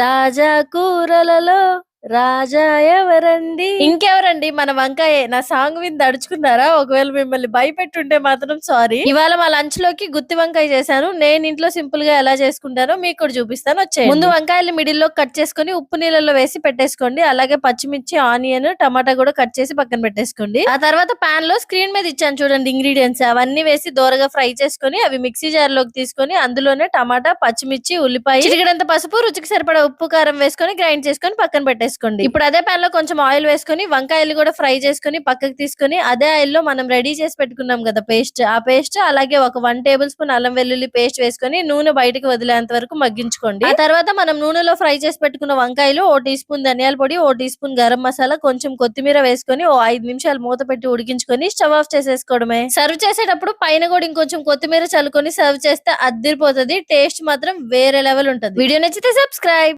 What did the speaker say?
తాజా కూరలలో రాజా ఎవరండి? ఇంకెవరండి? మన వంకాయ. నా సాంగ్ విని దడుచుకున్నారా ఒకవేళ మిమ్మల్ని భయపెట్టుంటే మాత్రం సారీ. ఇవాళ మా లంచ్లోకి గుత్తి వంకాయ చేశాను. నేను ఇంట్లో సింపుల్గా ఎలా చేసుకుంటానో మీకు కూడా చూపిస్తాను. వచ్చే ముందు వంకాయలు మిడిల్లో కట్ చేసుకొని ఉప్పు నీళ్ళలో వేసి పెట్టేసుకోండి. అలాగే పచ్చిమిర్చి ఆనియన్ టమాటా కూడా కట్ చేసి పక్కన పెట్టేసుకోండి. ఆ తర్వాత పాన్లో స్క్రీన్ మీద ఇచ్చాను చూడండి ఇంగ్రీడియంట్స్. అవన్నీ వేసి దోరగా ఫ్రై చేసుకొని అవి మిక్సీ జార్లోకి తీసుకొని అందులోనే టమాటా పచ్చిమిర్చి ఉల్లిపాయ చిరిగడంత పసుపు రుచికి సరిపడా ఉప్పు కారం వేసుకొని గ్రైండ్ చేసుకొని పక్కన పెట్టేసుకోండి. ఇప్పుడు అదే పాన్లో కొంచెం ఆయిల్ వేసుకొని వంకాయలు కూడా ఫ్రై చేసుకొని పక్కకి తీసుకొని అదే ఆయిల్లో మనం రెడీ చేసి పెట్టుకున్నాం కదా పేస్ట్. ఆ పేస్ట్ అలాగే ఒక వన్ టేబుల్ స్పూన్ అల్లం వెల్లుల్లి పేస్ట్ వేసుకొని నూనె బయటకు వదిలేంత వరకు మగ్గించుకోండి. ఆ తర్వాత మనం నూనెలో ఫ్రై చేసి పెట్టుకున్న వంకాయలు ఓ టీ స్పూన్ ధనియాల పొడి ఓ టీ స్పూన్ గరం మసాలా కొంచెం కొత్తిమీర వేసుకొని ఓ ఐదు నిమిషాలు మూత పెట్టి ఉడికించుకొని స్టవ్ ఆఫ్ చేసేసుకోవడమే. సర్వ్ చేసేటప్పుడు పైన కూడా ఇంకొంచెం కొత్తిమీర చల్లుకొని సర్వ్ చేస్తే అద్దరిపోతుంది టేస్ట్ మాత్రం వేరే లెవెల్ ఉంటుంది. వీడియో నచ్చితే సబ్స్క్రైబ్.